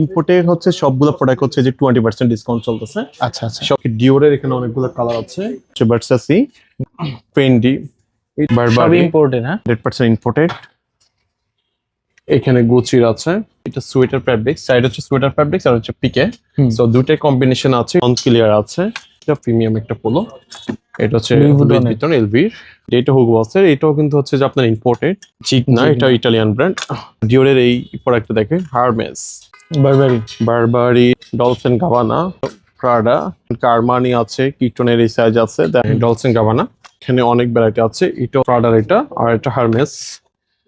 ইম্পোর্টের হচ্ছে সবগুলো প্রোডাক্ট হচ্ছে যে টোয়েন্টি পার্সেন্ট ডিসকাউন্ট চলতেছে। আচ্ছা আচ্ছা। সব ডিওরের এখানে অনেকগুলো কালার আছে। ভার্সাসি ফেন্ডি সব ইম্পোর্টেড হ্যাঁ? হান্ড্রেড পার্সেন্ট ইম্পোর্টেড এখানে গুচির আছে। এটা সোয়েটার ফ্যাব্রিক সাইড হচ্ছে সোয়েটার ফ্যাব্রিক আর হচ্ছে পিকে। সো দুটাই কম্বিনেশন আছে অন ক্লিয়ার আছে। এটা প্রিমিয়াম একটা পোলো এটা হচ্ছে Vuitton-এর। ভিতন এলভির এটা হুগো আছে এটাও কিন্তু হচ্ছে যে আপনার ইম্পোর্টেড চিক না এটা ইটালিয়ান ব্র্যান্ড ডিওরের এই প্রোডাক্টটা দেখে হারমেস বারবারি। বারবারি ডলসেন গাবানা প্রাডা কারমানি আছে কিটনের এই সাইজ আছে দেন ডলসেন গাবানা এখানে অনেক ভ্যারাইটি আছে এটা প্রাডার এটা আর এটা হারমেস।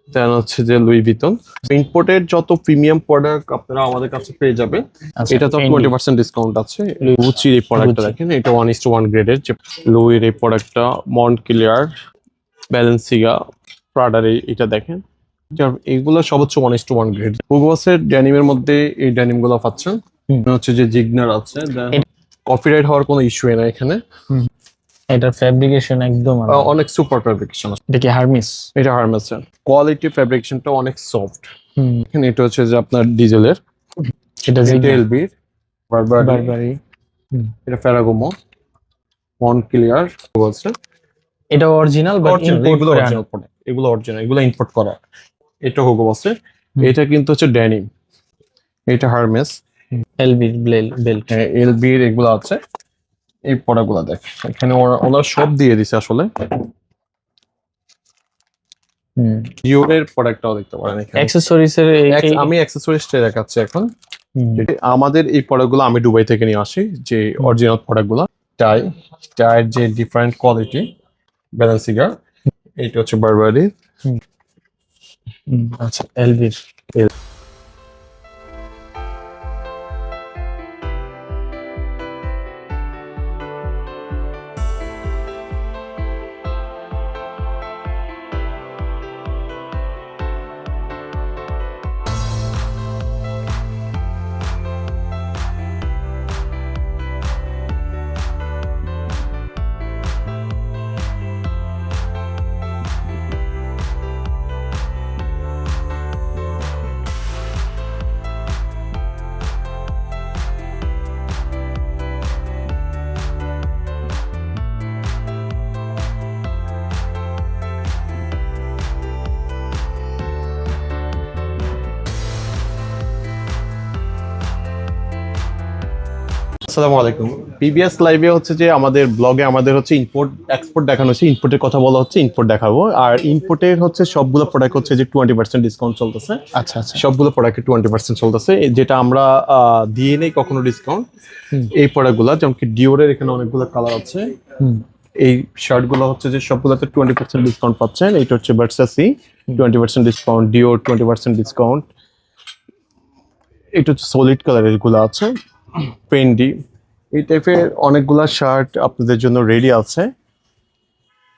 দেন হচ্ছে যে লুই ভিতন। ইম্পোর্টেড যত প্রিমিয়াম প্রোডাক্ট আপনারা আমাদের কাছে পেয়ে যাবেন আচ্ছা, এটা তো টোয়েন্টি পার্সেন্ট ডিসকাউন্ট আছে। গুচির এই প্রোডাক্টটা। দেখেন এটা ওয়ান ইস টু ওয়ান গ্রেডের যে লুইয়ের এই প্রোডাক্টটা মন্ট ক্লিয়ার ব্যালেন্সিগা প্রাডার এটা দেখেন। এইগুলো সব হচ্ছে one is to one grade হুগোসের ড্যানিমের মধ্যে এই ড্যানিমগুলো পাচ্ছেন। হচ্ছে যে জিগনার আছে কপিরাইট হওয়ার কোনো ইস্যু না এখানে। এটার ফ্যাব্রিকেশন একদম অনেক সুপার ফ্যাব্রিকেশন এটা কি হারমিস এটা হারমেসের কোয়ালিটি ফ্যাব্রিকেশনটা অনেক সফট হুম। এখানে এটা হচ্ছে যে আপনার ডিজেলের এটা এটা এলবির বারবার এটা ফেরাগোমো মন ক্লিয়ার বলছে এটা অরিজিনাল বাট ইম্পোর্ট অরিজিনাল এগুলো অরিজিনাল এগুলো ইম্পোর্ট করা। এটা হোগো বসে এটা কিন্তু হচ্ছে ড্যানিম এটা হারমেস এলবি বেল্ট এলবির এগুলো আছে। এই প্রোডাক্টগুলো দেখ এখানে ওরা- ওনারা সব দিয়ে দিছে আসলে। হুম। জিওরের প্রোডাক্টটাও দেখতে পারেন এখানে। অ্যাকসেসরিজ এর আমি অ্যাক্সেসরিজটা দেখাচ্ছি এখন। আমাদের এই প্রোডাক্টগুলো আমি দুবাই থেকে নিয়ে আসি যে অরিজিনাল প্রোডাক্টগুলো টাই টাইয়ের যে ডিফারেন্ট কোয়ালিটি ব্যালেন্সিগার এটা হচ্ছে বারবারি হুম, আচ্ছা এলবির আসসালামু আলাইকুম। পিবিএস লাইভে হচ্ছে যে আমাদের ব্লগে আমাদের হচ্ছে ইম্পোর্ট এক্সপোর্ট দেখানো হচ্ছে। ইম্পোর্টের কথা বলা হচ্ছে ইম্পোর্ট দেখাবো। আর ইম্পোর্টের হচ্ছে সবগুলো প্রোডাক্ট হচ্ছে যে টোয়েন্টি পার্সেন্ট ডিসকাউন্ট চলতেছে। আচ্ছা আচ্ছা। সবগুলো প্রোডাক্টে টোয়েন্টি পার্সেন্ট চলতেছে। যেটা আমরা দিয়ে নেই কখনো ডিসকাউন্ট। এই প্রোডাক্টগুলো যেমন কি ডিওরের এখানে অনেকগুলো কালার আছে। এই শার্টগুলো হচ্ছে যে সবগুলোতে টোয়েন্টি পার্সেন্ট ডিসকাউন্ট পাচ্ছেন। এইটা হচ্ছে Versace twenty percent discount Dior twenty percent discount এটা হচ্ছে সলিড কালারেরগুলো আছে। পেন্ডি। এই টাইপের অনেকগুলা শার্ট আপনাদের জন্য রেডি আছে।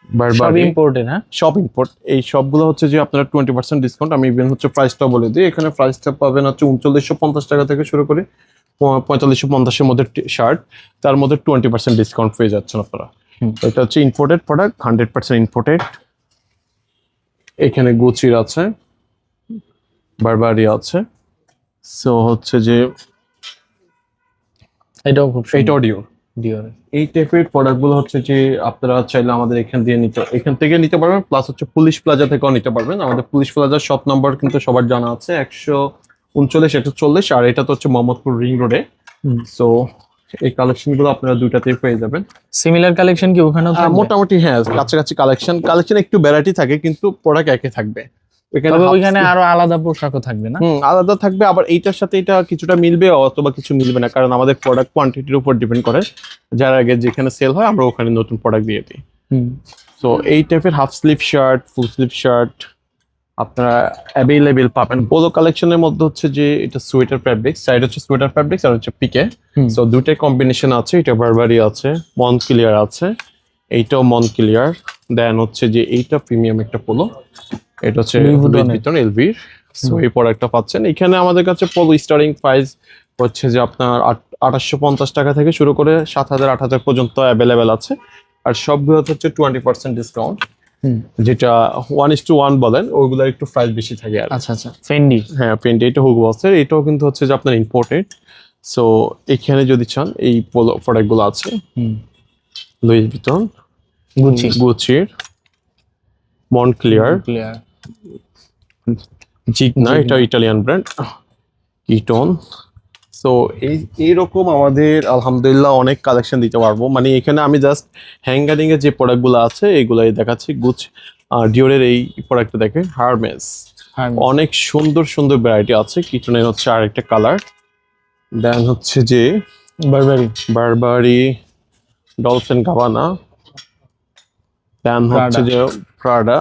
সব বারবারি ইম্পোর্টেড হ্যাঁ সব ইম্পোর্ট এই সবগুলো হচ্ছে যে আপনারা টোয়েন্টি পার্সেন্ট ডিসকাউন্ট আমি ইভেন হচ্ছে প্রাইসটা বলে দিই। এখানে প্রাইসটা পাবেন হচ্ছে উনচল্লিশশো পঞ্চাশ টাকা থেকে শুরু করে পঁয়তাল্লিশশো পঞ্চাশের মধ্যে শার্ট তার মধ্যে টোয়েন্টি পার্সেন্ট ডিসকাউন্ট পেয়ে যাচ্ছেন আপনারা। এটা হচ্ছে imported product hundred percent imported এখানে গুচির আছে বারবারি আছে। সো হচ্ছে যে এটাও খুব এইটা অডিও ডিওর এই টাইপের প্রোডাক্টগুলো হচ্ছে যে আপনারা চাইলে আমাদের এখান দিয়ে নিতে এখান থেকে নিতে পারবেন প্লাস হচ্ছে পুলিশ প্লাজা থেকেও নিতে পারবেন। আমাদের পুলিশ প্লাজার শপ নাম্বার কিন্তু সবার জানা আছে একশো উনচল্লিশ একশো চল্লিশ আর এটা তো হচ্ছে মোহাম্মদপুর রিং রোডে। সো এই কালেকশনগুলো আপনারা দুইটাতেই পেয়ে যাবেন। সিমিলার কালেকশন কি ওখানেও মোটামুটি হ্যাঁ কাছাকাছি কালেকশন কালেকশন একটু ভ্যারাইটি থাকে কিন্তু প্রোডাক্ট একই থাকবে। তবে ওইখানে আরও আলাদা পোশাকও থাকবে না? হুম আলাদা থাকবে আবার এইটার সাথে এটা কিছুটা মিলবে অথবা কিছু মিলবে না কারণ আমাদের প্রোডাক্ট কোয়ান্টিটির উপর ডিপেন্ড করে। যার আগে যেখানে সেল হয় আমরা ওখানে নতুন প্রোডাক্ট দিয়ে দিই। হুম। সো এই টাইপের half sleeve shirt full sleeve shirt আপনারা অ্যাভেলেবেল পাবেন। পোলো কালেকশনের মধ্যে হচ্ছে যে এটা সোয়েটার ফ্যাব্রিক সাইড হচ্ছে সোয়েটার ফ্যাব্রিক্স আর হচ্ছে পিকে। সো দুটাই কম্বিনেশন আছে এটা বারবারি আছে মন ক্লিয়ার আছে। এইটাও মন ক্লিয়ার দেন হচ্ছে যে এইটা প্রিমিয়াম একটা পোলো এটা হচ্ছে Vuitton-এর। এলভির সো এই প্রোডাক্টটা পাচ্ছেন। এখানে আমাদের কাছে পোলো স্টার্টিং প্রাইস হচ্ছে যে আপনার আঠাশশো পঞ্চাশ টাকা থেকে শুরু করে সাত হাজার আট হাজার পর্যন্ত অ্যাভেলেবেল আছে। আর সবগুলো হচ্ছে টোয়েন্টি পার্সেন্ট ডিসকাউন্ট যেটা ওয়ান ইস টু ওয়ান বলেন ওইগুলোর একটু প্রাইস বেশি থাকে আর আচ্ছা আচ্ছা। ফেন্ডি হ্যাঁ পেন্ট এটা হুগো বক্সের এটাও কিন্তু হচ্ছে যে আপনার ইম্পোর্টেড সো এখানে যদি চান এই প্রোডাক্টগুলো আছে। হুম। Luis ভিতন Gucci. গুচির মন ক্লিয়ার ক্লিয়ার জিগ না এটা ইটালিয়ান ব্র্যান্ড কিটন সো এই এইরকম আমাদের আলহামদুলিল্লাহ অনেক কালেকশন দিতে পারব। মানে এখানে আমি জাস্ট হ্যাঙ্গারিং এর যে প্রোডাক্টগুলো আছে এগুলাই দেখাচ্ছি। গুচ ডিওরের এই প্রোডাক্টটা দেখে হারমেস অনেক সুন্দর সুন্দর ভ্যারাইটি আছে। কিটনের হচ্ছে আরেকটা কালার দেন হচ্ছে যে বারবারি বারবারি ডলফিন গাবানা দেন হচ্ছে যে প্রাডা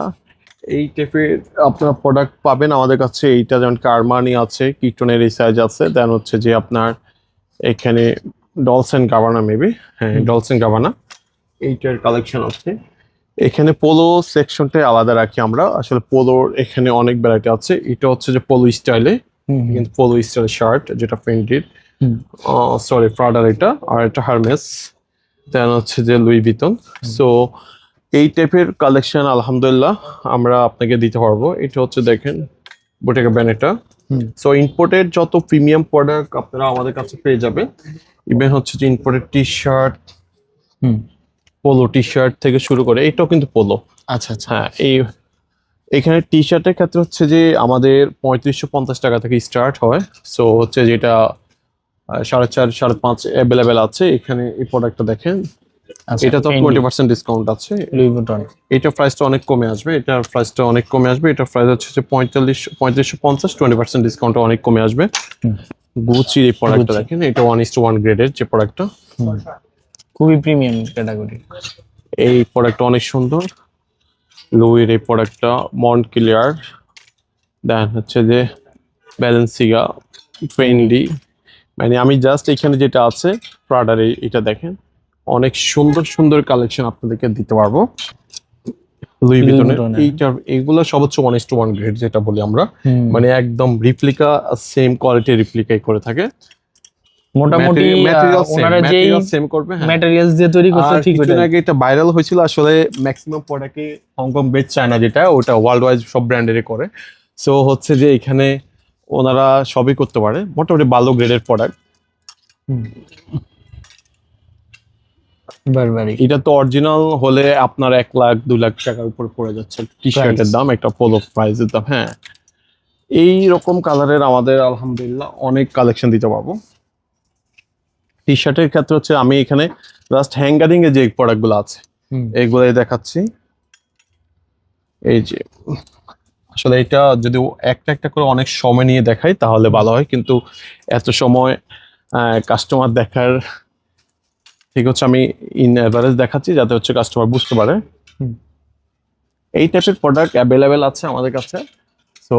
এই টাইপের আপনার প্রোডাক্ট পাবেন। আমাদের কাছে এইটা যেমন কারমানি আছে কিটনের এই সাইজ আছে। দেন হচ্ছে যে আপনার এখানে ডলসেন গাবানা মেবি হ্যাঁ ডলসেন গাবানা এইটার কালেকশন আছে। এখানে পোলো সেকশনটাই আলাদা রাখি আমরা। আসলে পোলোর এখানে অনেক ভ্যারাইটি আছে। এটা হচ্ছে যে পোলো স্টাইলে কিন্তু পোলো স্টাইল শার্ট যেটা প্রিন্টেড। সরি প্রাডার এটা। আর এটা হারমেস দেন হচ্ছে যে লুই বিতন সো এই টাইপের কালেকশন আলহামদুলিল্লাহ আমরা আপনাকে দিতে পারব। এটা হচ্ছে দেখেন বোটেকা ব্যান এটা সো ইম্পোর্টেড যত প্রিমিয়াম প্রোডাক্ট আপনারা আমাদের কাছে পেয়ে যাবেন ইভেন হচ্ছে যে imported T shirt polo T shirt থেকে শুরু করে এটাও কিন্তু পোলো আচ্ছা আচ্ছা। হ্যাঁ এই এখানে টি শার্টের ক্ষেত্রে হচ্ছে যে আমাদের পঁয়ত্রিশশো পঞ্চাশ টাকা থেকে স্টার্ট হয়। সো হচ্ছে যেটা সাড়ে চার সাড়ে পাঁচ অ্যাভেলেবেল আছে। এখানে এই প্রোডাক্টটা দেখেন। আচ্ছা এটা তো টোয়েন্টি পার্সেন্ট ডিসকাউন্ট আছে। এটার প্রাইসটা অনেক কমে আসবে। এটার প্রাইসটা অনেক কমে আসবে। এটার প্রাইস হচ্ছে পঁয়তাল্লিশ পঁয়ত্রিশশো পঞ্চাশ টোয়েন্টি পার্সেন্ট ডিসকাউন্টটা অনেক কমে আসবে। গুচির এই প্রোডাক্টটা। দেখেন। এটা ওয়ান ইস টু ওয়ান গ্রেডের যে প্রোডাক্টটা খুবই প্রিমিয়াম ক্যাটাগরি এই প্রোডাক্টটা অনেক সুন্দর। লুইয়ের এই প্রোডাক্টটা মন্ট ক্লিয়ার দেন হচ্ছে যে ব্যালেন্সিগা ফ্রেন্ডলি মানে আমি জাস্ট এখানে যেটা আছে প্রাডার এটা দেখেন। অনেক সুন্দর সুন্দর কালেকশন আপনাদেরকে দিতে পারব। লুই ভিতনের। এইগুলো সব হচ্ছে ওয়ান টু ওয়ান গ্রেড যেটা বলি আমরা। মানে একদম রিপ্লিকা সেম কোয়ালিটি রিপ্লিকাই করে থাকে। মোটামুটি ওনারা যেই সেম করবে ম্যাটেরিয়ালস দিয়ে তৈরি করছে ঠিক কিছুদিন আগে এটা ভাইরাল হয়েছিল আসলে ম্যাক্সিমাম প্রোডাক্টে হংকং বেচ চায়না যেটা ওটা ওয়ার্ল্ড ওয়াইজ সব ব্র্যান্ডেরই করে। সো হচ্ছে যে এখানে ওনারা সবই করতে পারে। মোটামুটি ভালো গ্রেডের প্রোডাক্ট এটা তো অরিজিনাল হলে আপনার এক লাখ দুই লাখ টাকার উপর পড়ে যাচ্ছে। টি শার্টের দাম একটা পোলো প্রাইসের দাম হ্যাঁ। এই রকম কালারের আমাদের আলহামদুলিল্লাহ অনেক কালেকশন দিতে পারব। টি শার্টের ক্ষেত্রে হচ্ছে আমি এখানে জাস্ট হ্যাঙ্গারিং এ যে প্রোডাক্টগুলো আছে। এইগুলাই দেখাচ্ছি। এই যে আসলে এটা যদি একটা একটা করে অনেক সময় নিয়ে দেখাই তাহলে ভালো হয়। কিন্তু এত সময় কাস্টমার দেখার ঠিক হচ্ছে আমি ইন অ্যাভারেজ দেখাচ্ছি যাতে হচ্ছে কাস্টমার বুঝতে পারে। এই টাইপের প্রোডাক্ট অ্যাভেলেবেল আছে আমাদের কাছে। সো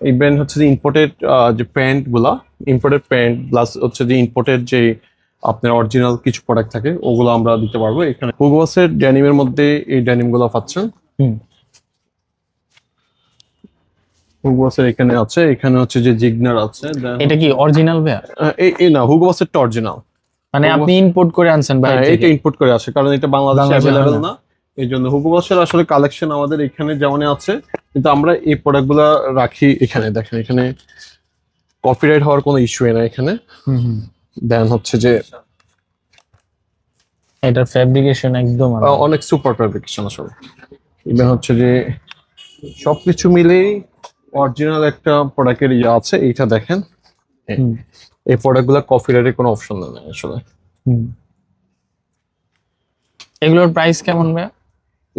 এই ব্র্যান্ড হচ্ছে যে ইম্পোর্টেড যে প্যান্টগুলা ইম্পোর্টেড প্যান্ট প্লাস হচ্ছে যে ইম্পোর্টেড যে আপনার অরিজিনাল কিছু প্রোডাক্ট থাকে ওগুলো আমরা দিতে পারব। এখানে হুগোসের ড্যানিমের মধ্যে এই ড্যানিমগুলো পাচ্ছেন। হুম। হুগোসের এখানে আছে? এখানে হচ্ছে যে জিগনার আছে এটা কি অরিজিনাল আহ, এই না হুগোসেরটা অরিজিনাল মানে আপনি ইম্পোর্ট করে আনছেন বাইরে এটা ইম্পোর্ট করে আসে কারণ এটা বাংলাদেশে বাংলাদেশে না। এই জন্য হুগো বসের আসলে কালেকশন আমাদের এখানে যেমন আছে কিন্তু আমরা এই প্রোডাক্টগুলো রাখি এখানে। দেখেন এখানে কপিরাইট হওয়ার কোনো ইস্যু না এখানে। দেন হচ্ছে যে এটার ফ্যাব্রিকেশন একদম অনেক সুপার ফ্যাব্রিকেশন আসলে। ইভেন হচ্ছে যে সবকিছু মিলেই অরিজিনাল একটা প্রোডাক্টের ইয়ে আছে এইটা দেখেন। এই প্রোডাক্টগুলো কপিরাইটের কোনো অপশন নেই আসলে। এগুলোর প্রাইস কেমন ভাইয়া?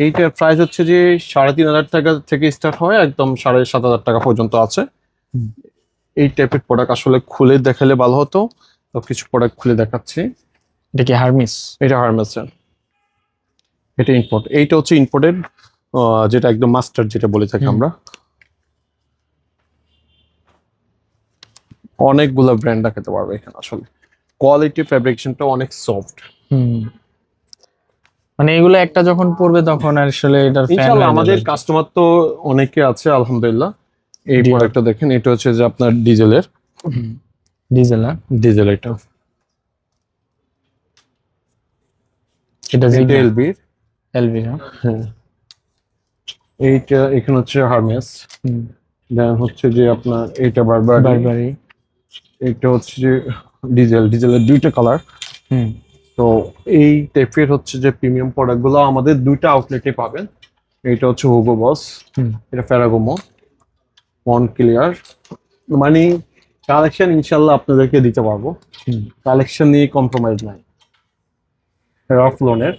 এইটার প্রাইস হচ্ছে যে সাড়ে তিন হাজার টাকা থেকে স্টার্ট হয় একদম সাড়ে সাত হাজার টাকা পর্যন্ত আছে। এই টাইপের প্রোডাক্ট আসলে খুলে দেখালে ভালো হতো। তো কিছু প্রোডাক্ট খুলে দেখাচ্ছি। এটা কি হারমিস এটা হারমেসের এটা ইম্পোর্ট এইটা হচ্ছে ইম্পোর্টেড যেটা একদম মাস্টার যেটা বলে থাকি আমরা। অনেকগুলো ব্র্যান্ড দেখাতে পারবে এখানে আসলে। কোয়ালিটি ফ্যাব্রিকেশনটা অনেক সফট হুম। মানে এগুলো একটা যখন পড়বে তখন আসলে এটার ফ্যান ইনশাআল্লাহ আমাদের কাস্টমার তো অনেকে আছে আলহামদুলিল্লাহ। এই প্রোডাক্টটা দেখেন এটা হচ্ছে যে আপনার ডিজেলের ডিজেল না? ডিজেল এটা। এটা এটা এলবির এলভি না? হ্যাঁ। এইটা এখানে হচ্ছে হারমেস দেন হচ্ছে যে আপনার এটা বারবার বারবারি এটা হচ্ছে যে ডিজেল ডিজেলের দুইটা কালার হুম। তো এই টাইপের হচ্ছে যে প্রিমিয়াম প্রোডাক্টগুলো আমাদের দুইটা আউটলেটে পাবেন। এটা হচ্ছে হুগো বস এটা ফেরাগোমো ওয়ান ক্লিয়ার মানে কালেকশন ইনশাল্লাহ আপনাদেরকে দিতে পারব। কালেকশন নিয়ে কম্প্রোমাইজ নাই। রফ লোনের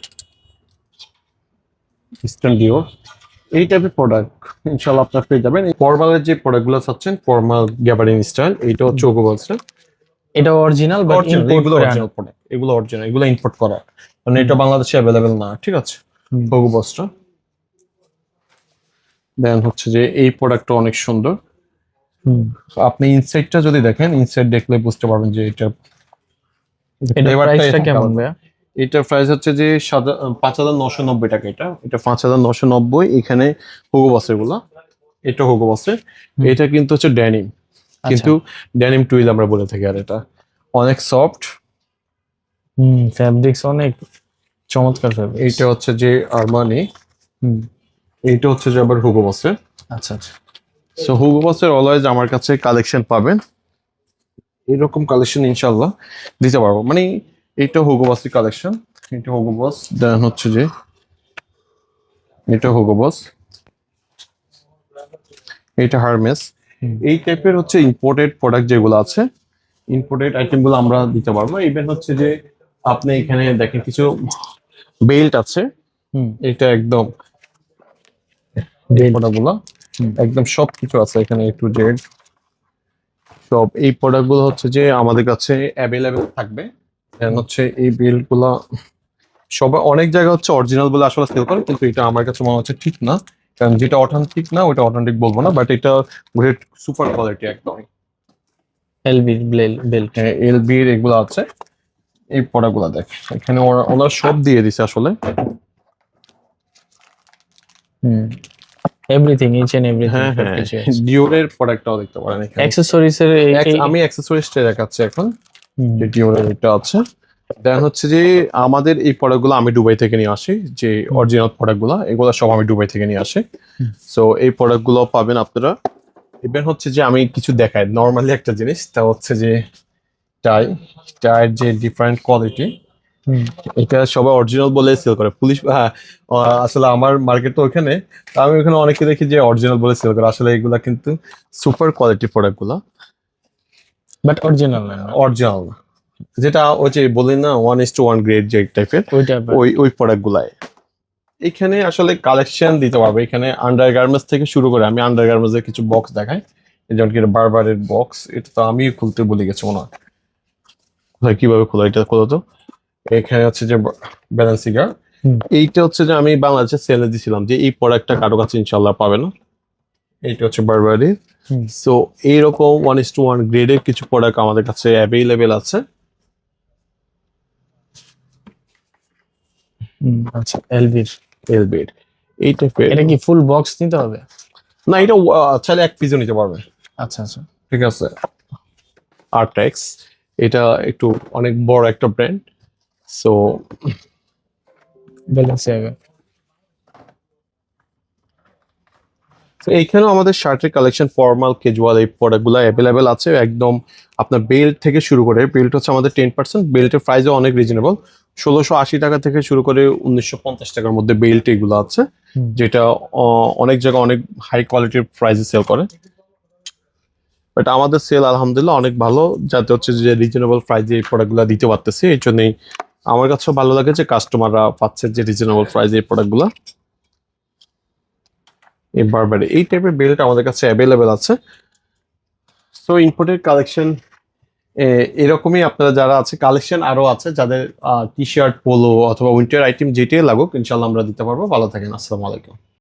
ইস্টার্ন ডিও এই টাইপের প্রোডাক্ট ইনশাল্লাহ আপনার পেয়ে যাবেন। ফর্মালের যে প্রোডাক্টগুলো চাচ্ছেন ফর্মাল গ্যাবারিং স্টাইল এটা হচ্ছে ওগো বলছে। এটা অরিজিনাল বাট অরিজিনাল এগুলো অরিজিনাল প্রোডাক্ট এগুলো অরিজিনাল এগুলো ইম্পোর্ট করা। মানে এটা বাংলাদেশে অ্যাভেলেবেল না ঠিক আছে? হুম। ওগো বসটা দেন হচ্ছে যে এই প্রোডাক্টটা অনেক সুন্দর। আপনি ইনসাইডটা যদি দেখেন ইনসাইড দেখলে বুঝতে পারবেন যে এটা এটা প্রাইসটা কেমন। ভাইয়া? এটার প্রাইস হচ্ছে যে পাঁচ হাজার নশো নব্বই টাকা এটা। এটা পাঁচ হাজার নশো নব্বই এখানে হুগো বসেরগুলা। এটা হুগো বসের। এটা কিন্তু হচ্ছে ড্যানিম আচ্ছা। কিন্তু ড্যানিম টুইল আমরা বলে থাকি আর এটা। অনেক সফট হুম ফ্যাব্রিক্স অনেক চমৎকার ফ্যাব্রিক এইটা হচ্ছে যে আরমানি হুম। এইটা হচ্ছে যে আবার হুগো বসের আচ্ছা আচ্ছা। সো হুগো বসের অলওয়েজ আমার কাছে কালেকশন পাবেন। এরকম কালেকশন ইনশাল্লাহ দিতে পারব। মানে এটা হুগো বসের কালেকশন এটা হুগো বস দেন হচ্ছে যে এটা হুগো বস এটা হারমেস। এই টাইপের হচ্ছে ইম্পোর্টেড প্রোডাক্ট যেগুলো আছে ইম্পোর্টেড আইটেমগুলো আমরা দিতে পারব। ইভেন হচ্ছে যে আপনি এখানে দেখেন কিছু বেল্ট আছে। হুম। এটা একদম। প্রোডাক্টগুলো। একদম সব কিছু আছে এখানে একটু জেড সব এই প্রোডাক্টগুলো হচ্ছে যে আমাদের কাছে অ্যাভেলেবেল থাকবে। And হচ্ছে এই বিলগুলো সবাই অনেক জায়গা হচ্ছে অরিজিনাল বলে আসলে সেল করে কিন্তু এটা আমার কাছে মনে হচ্ছে ঠিক না। কারণ যেটা অথেন্টিক না ওটা অথেন্টিক বলব না বাট এটা গ্রেট সুপার কোয়ালিটি একদম। এলবি বেল্ট এল বির এগুলো আছে। এই প্রোডাক্টগুলো দেখ এখানে ওরা ওনারা সব দিয়ে দিছে আসলে। হুম। এভরিথিং ইচ এন্ড এভরিথিং হ্যাঁ হ্যাঁ ডিওরের প্রোডাক্টটাও দেখতে পারেন এখানে। অ্যাকসেসরিজ এর আমি অ্যাক্সেসরিজটা দেখাচ্ছি এখন। ডিওরের এটা আছে। দেন হচ্ছে যে আমাদের এই প্রোডাক্টগুলো আমি দুবাই থেকে নিয়ে আসি যে অরিজিনাল প্রোডাক্টগুলো এগুলো সব আমি দুবাই থেকে নিয়ে আসি। সো এই প্রোডাক্টগুলো পাবেন আপনারা। ইভেন হচ্ছে যে আমি কিছু দেখাই নর্মালি একটা জিনিস তা হচ্ছে যে টাই টাইয়ের যে ডিফারেন্ট কোয়ালিটি হুম, এটা সবাই অরিজিনাল বলে সেল করে। পুলিশ হ্যাঁ আসলে আমার মার্কেট তো ওখানে আমি ওখানে অনেকে দেখি যে অরিজিনাল বলে সেল করে। আসলে এগুলা কিন্তু সুপার কোয়ালিটি প্রোডাক্টগুলো বাট অরিজিনাল না অরিজিনাল যেটা ওই যে বলি না one is to one grade যে টাইপের ওই ওই প্রোডাক্ট গুলাই। এখানে আসলে কালেকশন দিতে পারবে। এখানে আন্ডার গার্মেন্টস থেকে শুরু করে আমি আন্ডার গার্মেন্টস এর কিছু বক্স দেখাই। যেমন কি বারবারের বক্স এটা তো আমি খুলতে বলে গেছি মনে হয়। কীভাবে খোলা এটা খোলো তো? এখানে হচ্ছে যে ব্যালেন্সিগার। এইটা হচ্ছে যে আমি বাংলাদেশে সেলে দিছিলাম যে এই প্রোডাক্টটা কারও কাছে ইনশাল্লাহ পাবে না। এইটা হচ্ছে বারবারির সো এইরকম ওয়ান ইস টু ওয়ান গ্রেডের কিছু প্রোডাক্ট আমাদের কাছে অ্যাভেলেবেল আছে। আচ্ছা এলবির এলবির এই টাইপের এটা কি ফুল বক্স নিতে হবে? না এটা চাইলে এক পিসও নিতে পারবে। আচ্ছা আচ্ছা। ঠিক আছে। আর্টেক্স এটা একটু অনেক বড় একটা ব্র্যান্ড সো ব্যালেন্সিয়াগা এইখানেও আমাদের শার্টের কালেকশন ফর্মাল কেজুয়াল এই প্রোডাক্টগুলো অ্যাভেলেবেল আছে। একদম আপনার বেল্ট থেকে শুরু করে বেল্ট হচ্ছে আমাদের টেন পার্সেন্ট বেল্টের প্রাইসও অনেক রিজনেবল ষোলোশো আশি টাকা থেকে শুরু করে উনিশশো পঞ্চাশ টাকার মধ্যে বেল্ট এগুলো আছে যেটা অনেক জায়গায় অনেক হাই কোয়ালিটির প্রাইসে সেল করে। বাট আমাদের সেল আলহামদুলিল্লাহ অনেক ভালো যাতে হচ্ছে যে রিজনেবল প্রাইসে এই প্রোডাক্টগুলো দিতে পারতেছি। এই জন্যই আমার কাছেও ভালো লাগে যে কাস্টমাররা পাচ্ছে যে রিজনেবল প্রাইসে এই প্রোডাক্টগুলো এই বারবারি এই টাইপের বেল্ট আমাদের কাছে অ্যাভেলেবেল আছে। সো ইম্পোর্টেড কালেকশন এরকমই আপনারা যারা আছে কালেকশন আরও আছে, যাদের টি শার্ট পোলো অথবা উইন্টার আইটেম যেটাই লাগুক ইনশাল্লাহ আমরা দিতে পারব। ভালো থাকেন, আসসালামু আলাইকুম।